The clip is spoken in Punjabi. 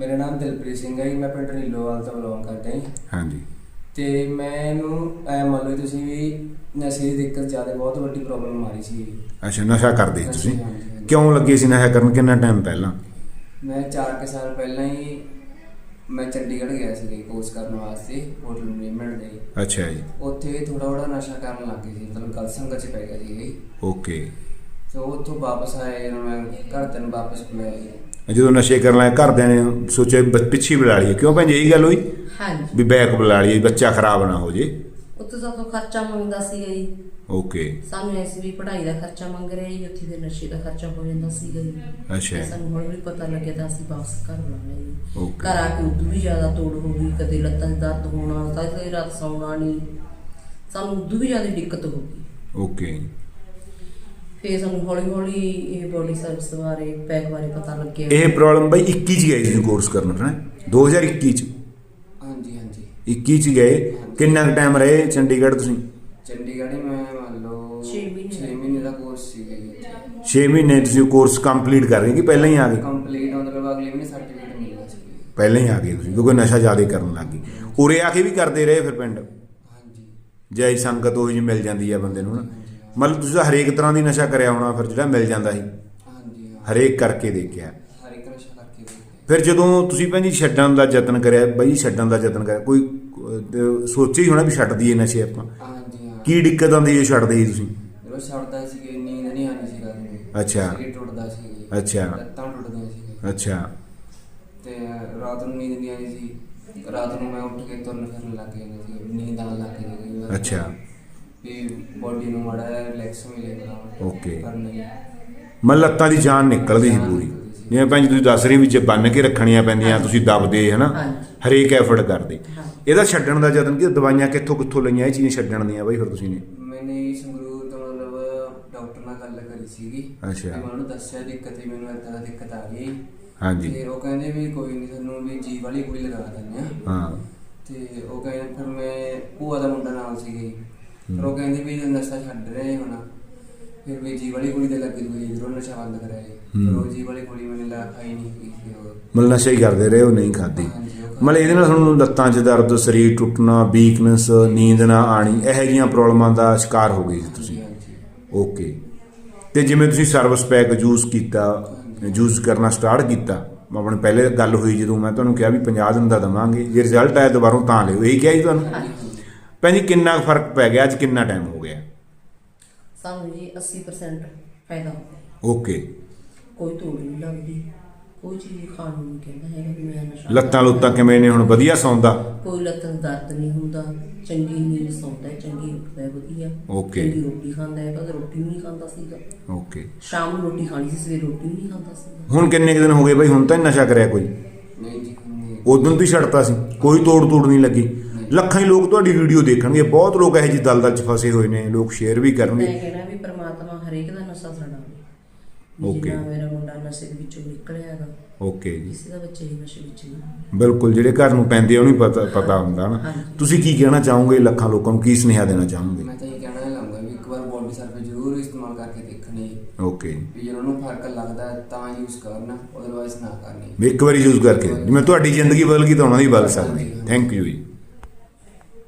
ਮੇਰਾ ਨਾਮ ਦਿਲਪ੍ਰੀਤ ਸਿੰਘ ਹੈ ਜੀ ਮੈਂ ਪਿੰਡ ਢਿੱਲੋਵਾਲ ਤੋਂ ਬਿਲੋਂਗ ਕਰਦਾ ਜੀ। ਹਾਂਜੀ। ਤੇ ਮੈਨੂੰ ਐ ਮੰਨ ਲਓ ਤੁਸੀਂ ਵੀ ਨਸ਼ੇ ਦੀ ਦਿੱਕਤ ਜ਼ਿਆਦਾ ਬਹੁਤ ਵੱਡੀ ਪ੍ਰੋਬਲਮ ਆ ਰਹੀ ਸੀ। ਅੱਛਾ ਨਸ਼ਾ ਕਰਦੇ ਸੀ ਤੁਸੀਂ? ਹਾਂਜੀ, ਹਾਂਜੀ। ਕਿਉਂ ਲੱਗੇ ਸੀ ਨਸ਼ਾ ਕਰਨ? ਕਿੰਨਾ ਟਾਈਮ ਪਹਿਲਾਂ? ਮੈਂ 4 ਕੁ ਸਾਲ ਪਹਿਲਾਂ ਹੀ ਮੈਂ ਚੰਡੀਗੜ੍ਹ ਗਿਆ ਸੀ ਕੋਰਸ ਕਰਨ ਵਾਸਤੇ ਹੋਟਲ ਮੈਨੇਜਮੈਂਟ ਦੇ ਅੱਛਾ ਜੀ। ਉੱਥੇ ਥੋੜਾ ਥੋੜਾ ਨਸ਼ਾ ਕਰਨ ਲੱਗ ਗਏ ਸੀ ਮਤਲਬ ਗਲਤ ਸੰਗਤ ਚ ਪੈ ਗਿਆ ਸੀ ਓਕੇ ਤੇ ਉੱਥੋਂ ਵਾਪਸ ਆਏ ਜਦੋਂ ਮੈਂ ਘਰ ਤੈਨੂੰ ਵਾਪਸ ਬੁਲਾਇਆ ਜੀ। ਜਦੋਂ ਨਸ਼ੇ ਕਰਨ ਲੱਗੇ ਘਰਦਿਆਂ ਨੇ ਸੋਚਿਆ ਵੀ ਬ- ਪਿੱਛੇ ਹੀ ਬੁਲਾ ਲਈਏ। ਕਿਉਂ ਭੈਣ ਜੀ ਇਹੀ ਗੱਲ ਹੋਈ? ਹਾਂਜੀ। ਵੀ ਬੈਕ ਬੁਲਾ ਲਈਏ ਬੱਚਾ ਖਰਾਬ ਨਾ ਹੋ ਜੇ। ਉੱਥੇ ਤੋਂ ਖਰਚਾ ਮੰਗਦਾ ਸੀਗਾ ਜੀ। ਓਕੇ ਸਾਨੂੰ ਐਸੀ ਵੀ ਪੜ੍ਹਾਈ ਦਾ ਖਰਚਾ ਮੰਗ ਰਿਹਾ ਜੀ ਉੱਥੇ ਦੇ ਨਸ਼ੇ ਦਾ ਖਰਚਾ ਹੋ ਜਾਂਦਾ ਸੀਗਾ ਜੀ। ਅੱਛਾ। ਤੇ ਸਾਨੂੰ ਹੁਣ ਵੀ ਪਤਾ ਲੱਗਿਆ ਤਾਂ ਅਸੀਂ ਵਾਪਸ ਘਰ ਬੁਲਾ ਲਿਆ ਜੀ। ਓਕੇ ਘਰ ਆ ਕੇ ਉਦੋਂ ਵੀ ਜ਼ਿਆਦਾ ਤੋੜ ਹੋ ਗਈ ਕਦੇ ਲੱਤਾਂ 'ਚ ਦਰਦ ਹੋਣਾ ਸਾਰੀ ਸਾਰੀ ਰਾਤ ਸੌਣਾ ਨਹੀਂ। ਸਾਨੂੰ ਉਦੋਂ ਵੀ ਜ਼ਿਆਦਾ ਦਿੱਕਤ ਹੋ ਗਈ। ਓਕੇ ਫੇਰ ਸਾਨੂੰ ਹੌਲੀ ਹੌਲੀ ਇਹ ਬੋਡੀ ਸਰਵਿਸ ਬਾਰੇ ਪੈਕ ਬਾਰੇ ਪਤਾ ਲੱਗਿਆ। ਇਹ ਪ੍ਰੋਬਲਮ ਬਾਈ 21 ਚ ਗਏ ਤੁਸੀਂ ਕੋਰਸ ਕਰਨ ਹੈ 2021 ਚ। ਹਾਂਜੀ ਹਾਂਜੀ। 21 ਚ ਗਏ। ਕਿੰਨਾ ਟਾਈਮ ਰਹੇ ਚੰਡੀਗੜ੍ਹ ਤੁਸੀਂ? ਚੰਡੀਗੜ੍ਹ ਹੀ ਮੈਂ ਮੰਨ ਲਓ ਛੇ ਮਹੀਨੇ। 6 ਮਹੀਨੇ ਦਾ ਕੋਰਸ ਸੀਗਾ ਜੀ। 6 ਮਹੀਨੇ ਤੁਸੀਂ ਕੋਰਸ ਕੰਪਲੀਟ ਕਰ ਰਹੇ ਕਿ ਪਹਿਲਾਂ ਹੀ ਆ ਗਏ? ਕੰਪਲੀਟ ਮਤਲਬ ਅਗਲੇ ਮਹੀਨੇ ਸਰਟੀਫਿਕੇਟ ਮਿਲਣਾ ਸੀ। ਪਹਿਲਾਂ ਹੀ ਆ ਗਏ ਤੁਸੀਂ ਕਿਉਂਕਿ ਨਸ਼ਾ ਜ਼ਿਆਦਾ ਕਰਨ ਲੱਗ ਗਏ। ਉਰੇ ਆ ਕੇ ਵੀ ਕਰਦੇ ਰਹੇ ਫਿਰ ਪਿੰਡ? ਹਾਂਜੀ। ਜੈ ਸੰਗਤ ਉਹ ਜੀ ਮਿਲ ਜਾਂਦੀ ਆ ਬੰਦੇ ਨੂੰ ਨਾ ਮਤਲਬ ਤੁਸੀਂ ਤਾਂ ਹਰੇਕ ਤਰ੍ਹਾਂ ਦੀ ਨਸ਼ਾ ਕਰਿਆ ਹੋਣਾ ਫਿਰ ਜਿਹੜਾ ਮਿਲ ਜਾਂਦਾ ਸੀ। ਹਾਂਜੀ ਹਾਂ। ਹਰੇਕ ਕਰਕੇ ਦੇਖਿਆ। ਹਰ ਇੱਕ ਨਸ਼ਾ ਕਰਕੇ ਦੇਖਿਆ। ਫਿਰ ਜਦੋਂ ਤੁਸੀਂ ਭੈਣ ਜੀ ਛੱਡਣ ਦਾ ਯਤਨ ਕਰਿਆ ਬਈ ਛੱਡਣ ਦਾ ਯਤਨ ਕਰਿਆ ਕੋਈ ਅਹ, ਸੋਚਿਆ ਹੀ ਹੋਣਾ ਵੀ ਛੱਡ ਦਈਏ ਨਸ਼ੇ ਆਪਾਂ। ਹਾਂਜੀ ਹਾਂ। ਕੀ ਦਿੱਕਤ ਆਉਂਦੀ ਹੈ ਛੱਡਦੇ ਹੀ ਤੁਸੀਂ? ਜਦੋਂ ਛੱਡਦਾ ਸੀ ਨੀਂਦ ਨਹੀਂ ਆਉਂਦੀ ਸੀ ਰਾਤ ਨੂੰ ਅੱਛਾ। ਸਰੀਰ ਟੁੱਟਦਾ ਸੀ। ਅੱਛਾ। ਲੱਤਾਂ ਟੁੱਟਦੀਆਂ ਸੀ। ਅੱਛਾ। ਤੇ ਰਾਤ ਨੂੰ ਨੀਂਦ ਨਹੀਂ ਆਉਂਦੀ ਸੀ। ਰਾਤ ਨੂੰ ਮੈਂ ਉੱਠ ਕੇ ਤੁਰਨ ਫਿਰਨ ਲੱਗ ਜਾਂਦਾ ਸੀ। ਨੀਂਦ ਆਉਣ ਲੱਗ ਸੀ। ਅੱਛਾ। ਵੀ ਬੋਡੀ ਨੂੰ ਮਾੜਾ ਰਿਲੈਕਸ ਮਿਲੇਗਾ Okay. ਪਰ ਨਹੀਂ। ਮਨ ਲੱਤਾਂ ਦੀ ਜਾਨ ਨਿਕਲਦੀ ਸੀ ਪੂਰੀ। ਜਿਵੇਂ ਭੈਣ ਜੀ ਤੁਸੀਂ ਦੱਸ ਰਹੇ ਵੀ ਜੇ ਬੰਨ ਕੇ ਰੱਖਣੀਆਂ ਪੈਂਦੀਆਂ ਤੁਸੀਂ ਦਬਦੇ ਹਨਾ। ਹਰੇਕ ਐਫਰਟ ਕਰਦੇ। ਹਾਂ। ਇਹਦਾ ਛੱਡਣ ਦਾ ਯਤਨ ਕਿ ਦਵਾਈਆਂ ਕਿੱਥੋਂ ਕਿੱਥੋਂ ਲਈਆਂ ਇਹ ਚੀਜ਼ਾਂ ਛੱਡਣ ਦੀਆਂ ਬਈ ਫਿਰ ਤੁਸੀਂ ਨੇ? ਮੈਨੇ ਸੰਗਰੂਰ ਤੋਂ ਮਤਲਬ ਡਾਕਟਰ ਨਾਲ ਗੱਲ ਕਰੀ ਸੀਗੀ। ਅੱਛਾ। ਤੇ ਉਹਨੂੰ ਦੱਸਿਆ ਦਿੱਕਤ ਵੀ ਮੈਨੂੰ ਏਦਾਂ ਦਾ ਦਿੱਕਤ ਆ ਗਈ। ਹਾਂਜੀ। ਤੇ ਉਹ ਕਹਿੰਦੇ ਵੀ ਕੋਈ ਨਹੀਂ ਤੁਹਾਨੂੰ ਵੀ ਜੀ ਵਾਲੀ ਗੋਲੀ ਲਗਾ ਦਿੰਦੇ ਆ। ਹਾਂ। ਤੇ ਉਹ ਕਹਿੰਦੇ ਫਿਰ ਮੈਂ ਭੂਆ ਦਾ ਮੁੰਡਾ ਨਾਲ ਸੀਗੇ ਫਿਰ ਉਹ ਕਹਿੰਦੇ ਵੀ ਨਸ਼ਾ ਛੱਡ ਰਹੇ ਹੁਣ। ਫਿਰ ਵੀ ਜੀ ਵਾਲੀ ਗੋਲੀ ਤੇ ਲੱਗੀ ਹੋਈ ਜਦੋਂ ਨਸ਼ਾ ਬੰਦ ਕਰਾਇਆ। ਫਿਰ ਉਹ ਜੀ ਵਾਲੀ ਗੋਲੀ ਮੈਨੇ ਲਾ ਖਾਈ ਨਹੀਂ ਕੀਤੀ ਉਹ ਮਤਲਬ ਨਸ਼ਾ ਹੀ ਕਰਦੇ ਰਹੇ ਉਹ ਨਹੀਂ ਖਾਦੀ ਮਤਲਬ ਇਹਦੇ ਨਾਲ ਤੁਹਾਨੂੰ ਲੱਤਾਂ 'ਚ ਦਰਦ ਸਰੀਰ ਟੁੱਟਣਾ ਵੀਕਨੈਸ ਨੀਂਦ ਨਾ ਆਣੀ ਇਹੋ ਜਿਹੀਆਂ ਪ੍ਰੋਬਲਮਾਂ ਦਾ ਸ਼ਿਕਾਰ ਹੋ ਗਏ ਸੀ ਤੁਸੀਂ। ਓਕੇ। ਤੇ ਜਿਵੇਂ ਤੁਸੀਂ ਸਰਵਿਸ ਪੈਕ ਯੂਜ਼ ਕੀਤਾ ਯੂਜ਼ ਕਰਨਾ ਸਟਾਰਟ ਕੀਤਾ ਆਪਣੇ ਪਹਿਲੇ ਗੱਲ ਹੋਈ ਜਦੋਂ ਮੈਂ ਤੁਹਾਨੂੰ ਕਿਹਾ ਵੀ 50 ਦਿਨ ਦਾ ਦਵਾਂਗੇ ਜੇ ਰਿਜ਼ਲਟ ਆਇਆ ਦੁਬਾਰਾ ਤਾਂ ਲਿਓ ਇਹੀ ਕਿਹਾ ਜੀ ਤੁਹਾਨੂੰ? ਭੈਣ ਜੀ ਕਿੰਨਾ ਕੁ ਫ਼ਰਕ ਪੈ ਗਿਆ? ਅੱਜ ਕਿੰਨਾ ਟਾਈਮ ਹੋ ਗਿਆ? ਸਾਨੂੰ ਜੀ 80% ਫਾਇਦਾ ਹੋ ਗਿਆ। ਓਕੇ ਕੋਈ ਤੋੜ ਨਹੀਂ ਲੱਗਦੀ। ਕੋਈ ਚੀਜ਼ ਖਾਣ ਨੂੰ ਨਹੀਂ ਕਹਿੰਦਾ ਹੈਗਾ ਵੀ ਮੈਂ ਨਸ਼ਾ ਲੱਤਾਂ ਲੁੱਤਾਂ ਕਿਵੇਂ ਨੇ ਹੁਣ? ਵਧੀਆ ਸੌਂਦਾ? ਕੋਈ ਲੱਤਾਂ ਦਰਦ ਨਹੀਂ ਹੁੰਦਾ। ਚੰਗੀ ਨੀਂਦ ਸੌਂਦਾ ਹੈ ਚੰਗੀ ਉੱਠਦਾ ਹੈ ਵਧੀਆ। Okay. ਚੰਗੀ ਰੋਟੀ ਖਾਂਦਾ ਹੈ ਕਦੇ ਰੋਟੀ ਵੀ ਨਹੀਂ ਖਾਂਦਾ ਸੀਗਾ। ਓਕੇ ਸ਼ਾਮ ਨੂੰ ਰੋਟੀ ਖਾਣੀ ਸੀ ਸਵੇਰ ਰੋਟੀ ਵੀ ਨਹੀਂ ਖਾਂਦਾ ਸੀਗਾ। ਹੁਣ ਕਿੰਨੇ ਕੁ ਦਿਨ ਹੋ ਗਏ ਬਈ? ਹੁਣ ਤਾਂ ਨੀ ਨਸ਼ਾ ਕਰਿਆ ਕੋਈ? ਨਹੀਂ ਜੀ। ਉਦੋਂ ਤੋਂ ਹੀ ਛੱਡਤਾ ਸੀ। ਕੋਈ ਤੋੜ ਤੋੜ ਨਹੀਂ ਲੱਗੀ। ਲੱਖਾਂ ਹੀ ਲੋਕ ਤੁਹਾਡੀ ਵੀਡੀਓ ਦੇਖਣਗੇ। ਬਹੁਤ ਲੋਕ ਇਹੋ ਜਿਹੀ ਦਲਦਲ 'ਚ ਫਸੇ ਹੋਏ ਨੇ ਲੋਕ ਸ਼ੇਅਰ ਵੀ ਮੈਂ ਕਰਨਗੇ ਕਹਿਣਾ ਵੀ ਪ੍ਰਮਾਤਮਾ ਹਰੇਕ ਦਾ ਨਸ਼ਾ ਛਡਾਵੇ Okay. ਜਿੰਨਾ ਮੇਰਾ ਮੁੰਡਾ ਨਸ਼ੇ ਦੇ ਵਿੱਚੋਂ ਨਿਕਲਿਆ ਹੈਗਾ ਓਕੇ ਜੀ। ਕਿਸੇ ਦਾ ਬੱਚਾ ਹੀ ਨਸ਼ੇ ਵਿੱਚ ਨਹੀਂ ਬਿਲਕੁਲ ਜਿਹੜੇ ਘਰ ਨੂੰ ਪੈਂਦੇ ਆ ਉਹਨੂੰ ਹੀ ਪਤਾ ਪਤਾ ਹੁੰਦਾ ਨਾ। ਹਾਂਜੀ। ਤੁਸੀਂ ਕੀ ਕਹਿਣਾ ਚਾਹੋਗੇ ਲੱਖਾਂ ਲੋਕਾਂ ਨੂੰ? ਕੀ ਸੁਨੇਹਾ ਦੇਣਾ ਚਾਹੋਗੇ? ਮੈਂ ਤਾਂ ਇਹ ਕਹਿਣਾ ਲਾਂਗਾ ਵੀ ਇੱਕ ਵਾਰ ਬੋਡੀ ਸਰਫੇ ਜ਼ਰੂਰ ਇਸਤੇਮਾਲ ਕਰਕੇ ਦੇਖਣੀ। ਓਕੇ ਵੀ ਜੇ ਉਹਨੂੰ ਫ਼ਰਕ ਲੱਗਦਾ ਹੈ ਤਾਂ ਯੂਜ਼ ਕਰਨਾ ਅਦਰਵਾਈਜ਼ ਨਾ ਕਰਨੀ। ਵੀ ਇੱਕ ਵਾਰੀ ਯੂਜ਼ ਕਰਕੇ ਜਿਵੇਂ ਤੁਹਾਡੀ ਜ਼ਿੰਦਗੀ ਬਦਲ ਗਈ ਤਾਂ ਉਹਨਾਂ ਦੀ ਬਦਲ ਸਕਦੀ। ਥੈਂਕ ਯੂ ਜੀ।